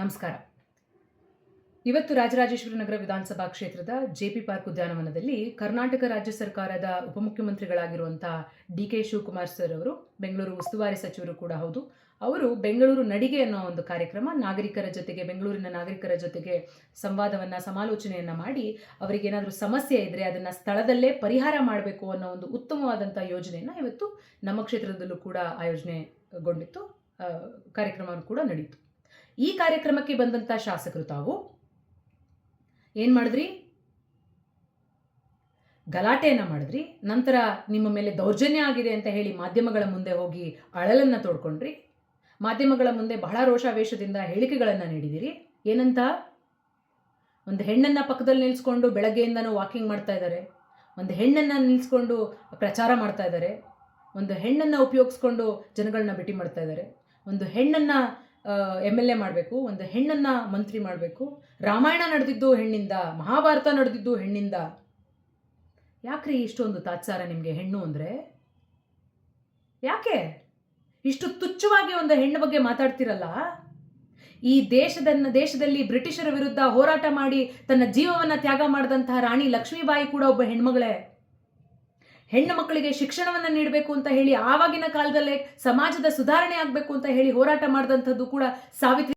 ನಮಸ್ಕಾರ. ಇವತ್ತು ರಾಜರಾಜೇಶ್ವರಿ ನಗರ ವಿಧಾನಸಭಾ ಕ್ಷೇತ್ರದ ಜೆಪಿ ಪಾರ್ಕ್ ಉದ್ಯಾನವನದಲ್ಲಿ ಕರ್ನಾಟಕ ರಾಜ್ಯ ಸರ್ಕಾರದ ಉಪಮುಖ್ಯಮಂತ್ರಿಗಳಾಗಿರುವಂಥ ಡಿ ಕೆ ಶಿವಕುಮಾರ್ ಸರ್ ಅವರು, ಬೆಂಗಳೂರು ಉಸ್ತುವಾರಿ ಸಚಿವರು ಕೂಡ ಹೌದು, ಅವರು ಬೆಂಗಳೂರು ನಡಿಗೆ ಅನ್ನೋ ಒಂದು ಕಾರ್ಯಕ್ರಮ, ನಾಗರಿಕರ ಜೊತೆಗೆ, ಬೆಂಗಳೂರಿನ ನಾಗರಿಕರ ಜೊತೆಗೆ ಸಂವಾದವನ್ನು, ಸಮಾಲೋಚನೆಯನ್ನು ಮಾಡಿ ಅವರಿಗೇನಾದರೂ ಸಮಸ್ಯೆ ಇದ್ದರೆ ಅದನ್ನು ಸ್ಥಳದಲ್ಲೇ ಪರಿಹಾರ ಮಾಡಬೇಕು ಅನ್ನೋ ಒಂದು ಉತ್ತಮವಾದಂಥ ಯೋಜನೆಯನ್ನು ಇವತ್ತು ನಮ್ಮ ಕ್ಷೇತ್ರದಲ್ಲೂ ಕೂಡ ಆಯೋಜನೆಗೊಂಡಿತ್ತು ಕಾರ್ಯಕ್ರಮ ಕಾರ್ಯಕ್ರಮವನ್ನು ಕೂಡ ನಡೀತು. ಈ ಕಾರ್ಯಕ್ರಮಕ್ಕೆ ಬಂದಂಥ ಶಾಸಕರು ತಾವು. ಏನು ಮಾಡಿದ್ರಿ? ಗಲಾಟೆಯನ್ನು ಮಾಡಿದ್ರಿ. ನಂತರ ನಿಮ್ಮ ಮೇಲೆ ದೌರ್ಜನ್ಯ ಆಗಿದೆ ಅಂತ ಹೇಳಿ ಮಾಧ್ಯಮಗಳ ಮುಂದೆ ಹೋಗಿ ಅಳಲನ್ನು ತೋಡ್ಕೊಂಡ್ರಿ. ಮಾಧ್ಯಮಗಳ ಮುಂದೆ ಬಹಳ ರೋಷಾವೇಶದಿಂದ ಹೇಳಿಕೆಗಳನ್ನು ನೀಡಿದಿರಿ. ಏನಂತ? ಒಂದು ಹೆಣ್ಣನ್ನು ಪಕ್ಕದಲ್ಲಿ ನಿಲ್ಲಿಸ್ಕೊಂಡು ಬೆಳಗ್ಗೆಯಿಂದನೂ ವಾಕಿಂಗ್ ಮಾಡ್ತಾ ಇದ್ದಾರೆ. ಒಂದು ಹೆಣ್ಣನ್ನು ನಿಲ್ಲಿಸ್ಕೊಂಡು ಪ್ರಚಾರ ಮಾಡ್ತಾ ಇದ್ದಾರೆ. ಒಂದು ಹೆಣ್ಣನ್ನು ಉಪಯೋಗಿಸ್ಕೊಂಡು ಜನಗಳನ್ನ ಭೇಟಿ ಮಾಡ್ತಾ ಇದ್ದಾರೆ. ಒಂದು ಹೆಣ್ಣನ್ನು ಎಂ ಎಲ್ ಎ ಮಾಡಬೇಕು, ಒಂದು ಹೆಣ್ಣನ್ನು ಮಂತ್ರಿ ಮಾಡಬೇಕು. ರಾಮಾಯಣ ನಡೆದಿದ್ದು ಹೆಣ್ಣಿಂದ, ಮಹಾಭಾರತ ನಡೆದಿದ್ದು ಹೆಣ್ಣಿಂದ. ಯಾಕ್ರಿ ಇಷ್ಟೊಂದು ತಾತ್ಸಾರ ನಿಮಗೆ ಹೆಣ್ಣು ಅಂದರೆ? ಯಾಕೆ? ಇಷ್ಟು ತುಚ್ಛವಾಗಿ ಒಂದು ಹೆಣ್ಣು ಬಗ್ಗೆ ಮಾತಾಡ್ತಿರಲ್ಲ? ಈ ದೇಶದನ್ನ, ದೇಶದಲ್ಲಿ ಬ್ರಿಟಿಷರ ವಿರುದ್ಧ ಹೋರಾಟ ಮಾಡಿ ತನ್ನ ಜೀವವನ್ನು ತ್ಯಾಗ ಮಾಡಿದಂತಹ ರಾಣಿ ಲಕ್ಷ್ಮೀಬಾಯಿ ಕೂಡ ಒಬ್ಬ ಹೆಣ್ಮಗಳೇ. ಹೆಣ್ಣು ಮಕ್ಕಳಿಗೆ ಶಿಕ್ಷಣವನ್ನು ನೀಡಬೇಕು ಅಂತ ಹೇಳಿ ಆವಾಗಿನ ಕಾಲದಲ್ಲೇ ಸಮಾಜದ ಸುಧಾರಣೆ ಆಗಬೇಕು ಅಂತ ಹೇಳಿ ಹೋರಾಟ ಮಾಡಿದಂಥದ್ದು ಕೂಡ ಸಾವಿತ್ರಿ